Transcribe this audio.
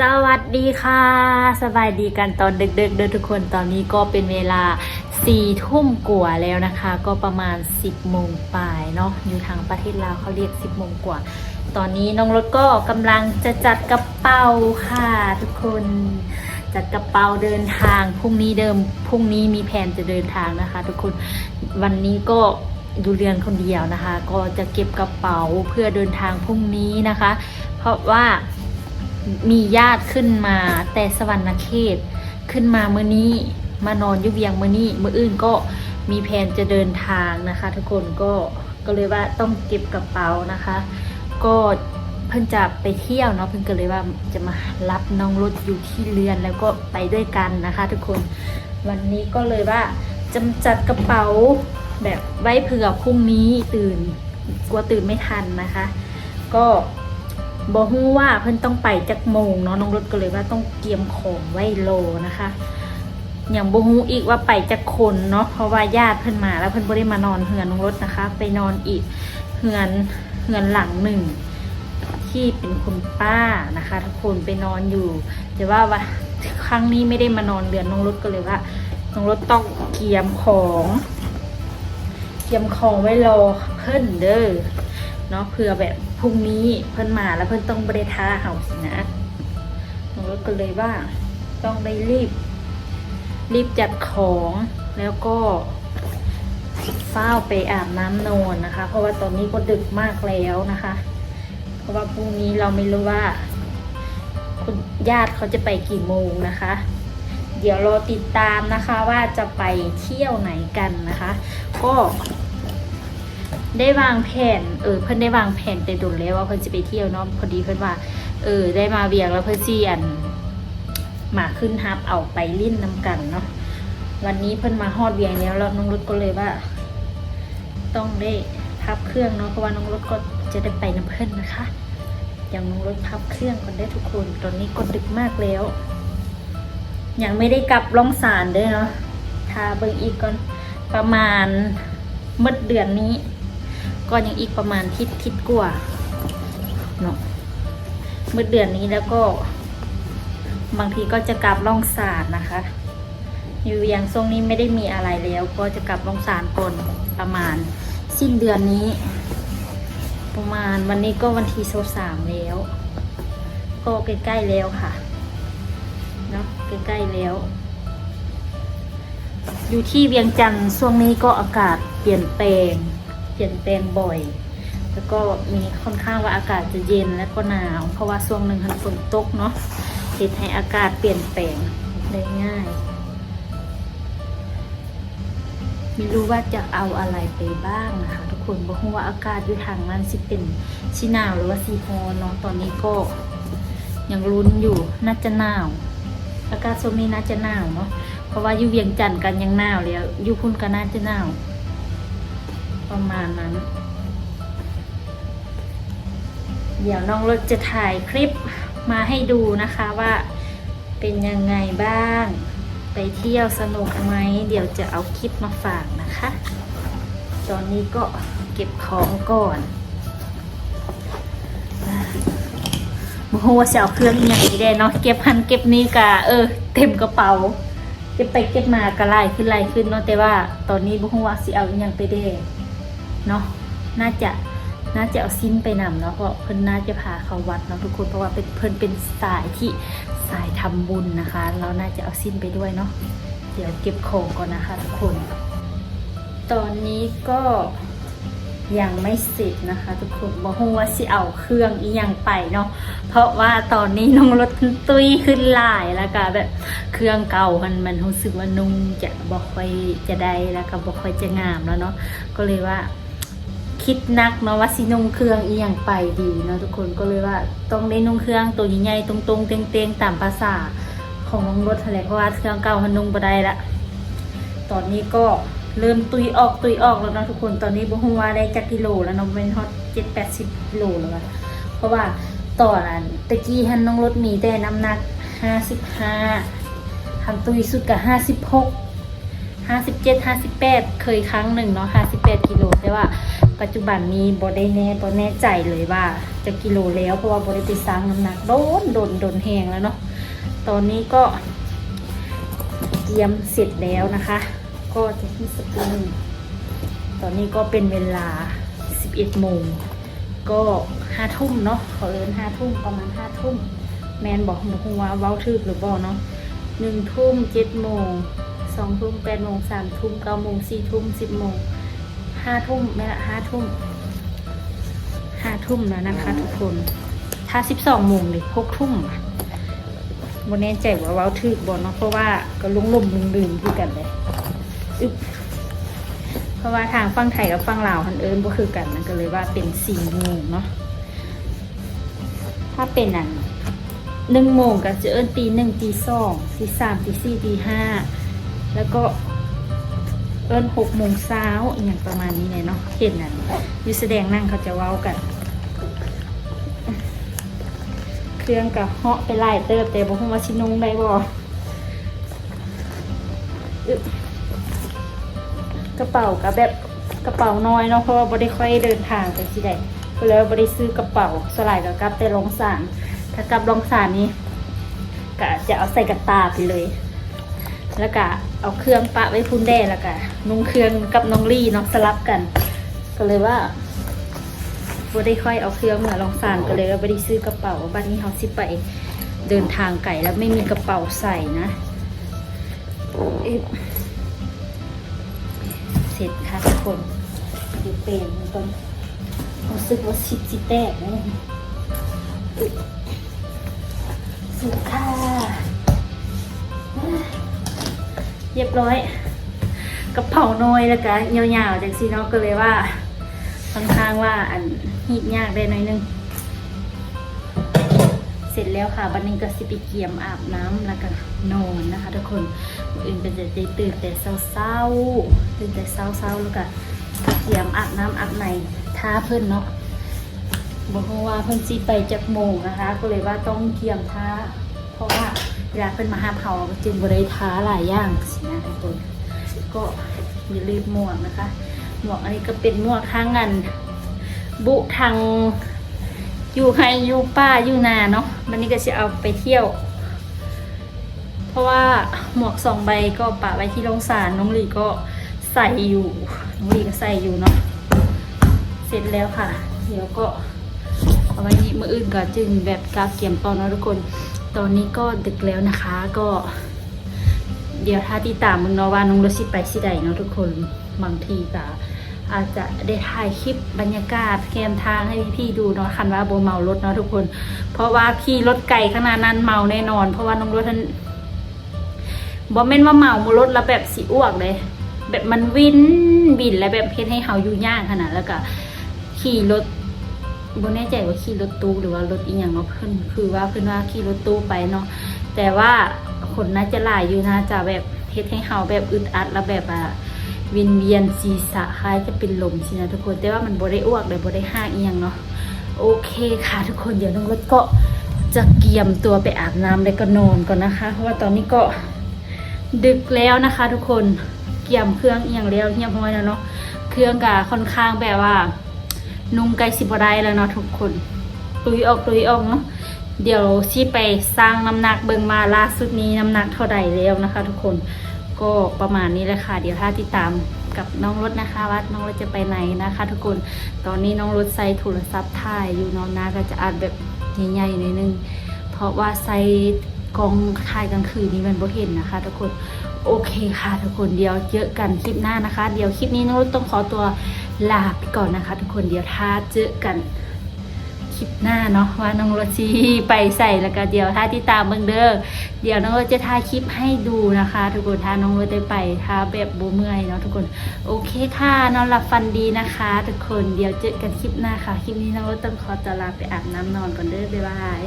สวัสดีค่ะ สบายดีกันตอนดึกๆเด้อทุกคนตอนนี้ก็เป็นเวลาสี่ทุ่มกว่าแล้วนะคะ ก็ประมาณ 10โมงปลายเนาะอยู่ทางประเทศลาวเขาเรียก 10โมงกว่า ตอนนี้น้องรถก็กำลังจะจัดกระเป๋าค่ะทุกคนจัดกระเป๋าเดินทางพรุ่งนี้เดิมพรุ่งนี้มีแผนจะเดินทางนะคะ ทุกคนวันนี้ก็ดูเรือนคนเดียวนะคะ ก็จะเก็บกระเป๋าเพื่อเดินทางพรุ่งนี้นะคะ เพราะว่า มีญาติขึ้นมาแต่สวรรณเขตขึ้นมาเมื่อนี้มานอนอยุเวียงเมื่อนี้เมื่ออื่นก็มีแผนจะเดินทางนะคะ ทุกคนก็ก็เลยว่าต้องเก็บกระเป๋านะคะ ก็เพิ่นจะไปเที่ยวเนาะเพิ่นก็เลยว่าจะมารับน้องรถอยู่ที่เรือนแล้วก็ไปด้วยกันนะคะ ทุกคนวันนี้ก็เลยว่าจำจัดกระเป๋าแบบไว้เผื่อพรุ่งนี้ตื่นกลัวตื่นไม่ทันนะคะ ก็ บอฮู้ว่าเพิ่นต้องไปจักโมงเนาะน้องรถก็เลยว่าต้องเตรียมของไว้โลนะคะอย่างบอฮู้อีกว่าไปจักคนเนาะเพราะว่าญาติเพิ่นมาแล้วเพิ่นบ่ได้มานอนเฮือนน้องรถนะคะ ไปนอนอีกเฮือนเฮือนหลังหนึ่งที่เป็นคุณป้านะคะทุกคนไปนอนอยู่ แต่ว่าว่าครั้งนี้ไม่ได้มานอนเดือนน้องรถก็เลยว่าน้องรถต้องเกียมของเกียมของไว้รอเพิ่นเด้อเนาะเผื่อแบบ รุ่งนี้เพิ่นมาแล้วเพิ่นต้องบริทาเห่าสินะน้องรถก็เลยว่าต้องได้รีบ รีบจัดของแล้วก็เฝ้าไปอาบน้ำนอนนะคะ เพราะว่าตอนนี้ก็ดึกมากแล้วนะคะ เพราะว่าพรุ่งนี้เราไม่รู้ว่า คุณญาติเขาจะไปกี่โมงนะคะ เดี๋ยวรอติดตามนะคะว่าจะไปเที่ยวไหนกันนะคะ ก็ ได้วางแผนเออเพิ่นได้วางแผนแต่ดุนแล้วว่าเพิ่นจะไปเที่ยวเนาะพอดีเพิ่นว่า เออ ได้มาเวียงแล้วเพิ่นเจียนมาขึ้นฮับเอาไปลิ้นน้ำกันเนาะวันนี้เพิ่นมาฮอดเวียงแล้วแล้วน้องรถก็เลยว่า ต้องได้พับเครื่องเนาะเพราะว่าน้องรถก็จะได้ไปน้ำเพิ่นนะคะอย่างน้องรถพับเครื่องกันได้ทุกคนตอนนี้ก็ดึกมากแล้ว ยังไม่ได้กลับล่องสารด้วยเนาะทาเบิ่งอีกก่อนประมาณมืดเดือนนี้ ก็ยังอีกประมาณทิศทิศกว่าเนาะเมืดเดือนนี้แล้วก็ บางทีก็จะกลับล่องสารนะคะ อยู่เวียงทรงนี้ไม่ได้มีอะไรแล้ว ก็จะกลับล่องสารก่อนประมาณสิ้นเดือนนี้ ประมาณวันนี้ก็วันที่โซสามแล้ว ก็ใกล้ๆแล้วค่ะเนาะใกล้ๆแล้ว อยู่ที่เวียงจันทร์ช่วงนี้ก็อากาศเปลี่ยนแปลง เปลี่ยนแปลงบ่อย แล้วก็มีค่อนข้างว่าอากาศจะเย็นและก็หนาว เพราะว่าช่วงหนึ่งมันฝนตกเนาะเหตุให้อากาศเปลี่ยนแปลงได้ง่าย ไม่รู้ว่าจะเอาอะไรไปบ้างนะคะทุกคนบอกว่าอากาศอยู่ทางนั้นสิเป็นชิหนาวหรือว่าซีฮอนเนาะตอนนี้ก็ยังลุ้นอยู่น่าจะหนาว อากาศช่วงนี้น่าจะหนาวเนาะเพราะว่าอยู่เวียงจันทร์กันยังหนาวแล้วอยู่พุ่นก็น่าจะหนาว ประมาณนั้น เดี๋ยวน้องรถจะถ่ายคลิปมาให้ดูนะคะว่าเป็นยังไงบ้าง ไปเที่ยวสนุกไหม เดี๋ยวจะเอาคลิปมาฝากนะคะ ตอนนี้ก็เก็บของก่อนโมโหว่าจะเอาเครื่องอย่างนี้ได้เนาะเก็บพันเก็บนี้กะเออ เต็มกระเป๋าเก็บไปเก็บมากระไล่ขึ้นไล่ขึ้นเนาะแต่ว่าตอนนี้บุคว่าสิเอาอย่างไปได้ เนาะน่าจะน่าจะเอาสิ้นไปนำเนาะเพราะเพิ่นน่าจะพาเขาวัดเนาะทุกคนเพราะว่าเป็นเพิ่นเป็นสายที่สายทำบุญนะคะเราน่าจะเอาสิ้นไปด้วยเนาะเดี๋ยวเก็บของก่อนนะคะ ทุกคน ตอนนี้ก็ยังไม่เสร็จนะคะ ทุกคนบอกว่าสิเอาเครื่องอีหยังไปเนาะเพราะว่าตอนนี้น้องรถตุ้ยขึ้นหลายแล้วก็แบบเครื่องเก่ามันมันรู้สึกว่านุ่งจะบ่ค่อยจะได้แล้วก็บ่ค่อยจะงามแล้วเนาะก็เลยว่า คิดนักเนาะว่าสินุ่งเครื่องอีหยังไปดีเนาะทุกคนก็เลยว่าต้องได้นุ่งเครื่องตัวใหญ่ๆตรงๆเต็งๆตามภาษาของน้องรถทะเลเพราะว่าเครื่องเก่ามันนุ่งบ่ได้ละตอนนี้ก็เริ่มตุยออกตุยออกแล้วเนาะทุกคนตอนนี้บุ้งว่าได้จักกิโลแล้วเนาะเป็นฮอตเจ็ดแปดสิบกิโลแล้วอะเพราะว่าตอนนั้นตะกี้ฮันน้องรถมีแต่น้ำหนักห้าสิบห้าทำตุยสุดกับห้าสิบหก ห้าสิบเจ็ดห้าสิบแปดเคยครั้งหนึ่งเนาะห้าสิบแปดกิโลแต่ว่าปัจจุบันนี้บอได้แน่บอแน่ใจเลยว่าจะกิโลแล้วเพราะว่าบอได้ไปสร้างน้ำหนักโดนโดนโดนแหงแล้วเนาะตอนนี้ก็เตรียมเสร็จแล้วนะคะ ก็จะที่สปริงตอนนี้ก็เป็นเวลา 11โมงก็ห้าทุ่มเนาะเขาเอินห้าทุ่มประมาณห้าทุ่มแมนบอกบอกว่าเว้าทึกหรือบอกเนาะหนึ่งทุ่มเจ็ดโมง สองทุ่มแปดโมงสามทุ่มเก้าโมงสี่ทุ่มสิบโมงห้าทุ่มแม่ละห้าทุ่มห้าทุ่มแล้วนะคะทุกคน ถ้าสิบสองโมงเลยหกทุ่มอะบนแน่ใจว่าเว้าทึกบอกเนาะเพราะว่าก็ลุ่มลุ่มลืมลืมคือกันเลยอึบเพราะว่าทางฝั่งไทยกับฝั่งลาวคันเอิญก็คือกันมันก็เลยว่าเป็นสี่โมงเนาะถ้าเป็นอันหนึ่งโมงก็จะเอิญตีหนึ่งตีสองตีสามตีสี่ตีห้า แล้วก็เอิญหกโมงเช้าอย่างประมาณนี้เลยเนาะเห็นนั่นอยูแสดงนั่งเขาจะเว้ากัน เครื่องกับเหาะไปไล่เติบแต่บอกว่าชินงได้บ่อึ๊บกระเป๋ากับแบบกระเป๋าน้อยเนาะเพราะว่าบ่ได้ค่อยเดินทางไปที่ใดก็เลยบ่ได้ซื้อกระเป๋าสลายกับกลับแต่ลงสารถ้ากลับลงสารนี้ก็จะเอาใส่กระตาไปเลย แล้วก็เอาเครื่องปะไว้พุ่นแด้แล้วก็นุ่งเครื่องกับน้องลี่เนาะสลับกัน ก็เลยว่าบ่ได้ค่อยเอาเครื่องเหมือนลงสารก็เลยว่าบ่ได้ซื้อกระเป๋าบัดนี้เขาสิไปเดินทางไกลแล้วไม่มีกระเป๋าใส่นะเอ๊ะเสร็จค่ะทุกคนดูเป็นตอนรู้สึกว่าชิดจิแตกนะอึ๊บเสร็จค่ะ เรียบร้อยกระเป๋าน้อยแล้วก็ยาวๆจากซีเนอกก็เลยว่าค่อนข้างว่าอันหีดยากได้หน่อยนึง เสร็จแล้วค่ะวันนี้ก็สิไปเกียมอาบน้ำแล้วก็นอนนะคะ ทุกคนอื่นเป็นจะตื่นแต่เศร้าๆตื่นแต่เศร้าๆแล้วก็เกียมอาบน้ำอาบในท้าเพิ่อนเนาะบอกว่าเพิ่อนสิไปจักโมงนะคะ ก็เลยว่าต้องเกียมท่า เวลาเพิ่นมาหาเผาจึงบริท้าหลายอย่างสินะทุกคนก็อย่าลืมหมวกนะคะ หมวกอันนี้ก็เป็นหมวกทางงานบุทางอยู่ให้อยู่ป้าอยู่นาเนาะวันนี้ก็จะเอาไปเที่ยว เพราะว่าหมวกสองใบก็ปะไว้ที่โรงสารน้องหลีก็ใส่อยู่น้องหลีก็ใส่อยู่เนาะเสร็จแล้วค่ะ เดี๋ยวก็เอาไว้นี้มืออื่นก็จึงแบบกาเกียมตอนนะทุกคน ตอนนี้ก็ดึกแล้วนะคะก็ เดี๋ยวถ้าติดตามมึงเนาะว่าน้องรถสิไปสิใดเนาะทุกคนบางทีก็อาจจะได้ถ่ายคลิปบรรยากาศแกมทางให้พี่ๆดูเนาะคันว่าโบเมารถเนาะทุกคน เพราะว่าขี่รถไกลขนาดนั้นเมาแน่นอน เพราะว่าน้องรถท่านบอแม่นว่าเมามารถแล้วแบบสีอ้วกเลย แบบมันวินบินแล้วแบบเฮ็ดให้เฮาอยู่ยากขนาดแล้วก็ขี่รถ บนแน่ใจว่าขี่รถตู้หรือว่ารถอีหยังเนาะเพิ่นคือว่าเพิ่นว่าขี่รถตู้ไปเนาะแต่ว่าคนน่าจะหลายอยู่นะจะแบบเฮ็ดให้เฮาแบบอึดอัดแล้วแบบว่าวินเวียนศีรษะคล้ายจะเป็นลมสินะทุกคนแต่ว่ามันบ่ได้อ้วกเลยบ่ได้ห้างอีหยังเนาะโอเคค่ะทุกคนเดี๋ยวน้องรถก็จะเกียมตัวไปอาบน้ำแล้วก็นอนก่อนนะคะ เพราะว่าตอนนี้ก็ดึกแล้วนะคะ ทุกคนเกียมเครื่องอีหยังแล้วเงียบห้อยแล้วเนาะเครื่องกะค่อนข้างแบบว่า นุ่งไกลสิบได้แล้วเนาะทุกคนตุยออกตุยออกเนาะเดี๋ยวชีไปสร้างน้ำหนักเบิงมาล่าสุดนี้น้ำหนักเท่าใดแล้วนะคะ ทุกคนก็ประมาณนี้แหละค่ะ เดี๋ยวถ้าติดตามกับน้องรถนะคะว่าน้องรถจะไปไหนนะคะ ทุกคนตอนนี้น้องรถใส่โทรศัพท์ถ่ายอยู่น้องนาก็จะอัดแบบใหญ่ๆหน่อยนึงเพราะว่าใส่กองถ่ายกลางคืนนี้มันบ่เห็นนะคะ ทุกคนโอเคค่ะ ทุกคนเดี๋ยวเจอกันคลิปหน้านะคะ เดี๋ยวคลิปนี้น้องรถต้องขอตัว ลาไปก่อนนะคะ ทุกคนเดี๋ยวถ้าเจอกันคลิปหน้าเนาะว่าน้องโรจีไปใส่แล้วก็เดี๋ยวถ้าที่ตามเบิ่งเด้อเดี๋ยวน้องโรจะถ่ายคลิปให้ดูนะคะ ทุกคนถ้าน้องโรได้ไปถ้าแบบบูเมื่อยเนาะทุกคนโอเคค่ะนอนหลับฝันดีนะคะ ทุกคนเดี๋ยวเจอกันคลิปหน้าค่ะ คลิปนี้น้องโรต้องขอตัวลาไปอาบน้ำนอนก่อนเด้อบ๊ายบาย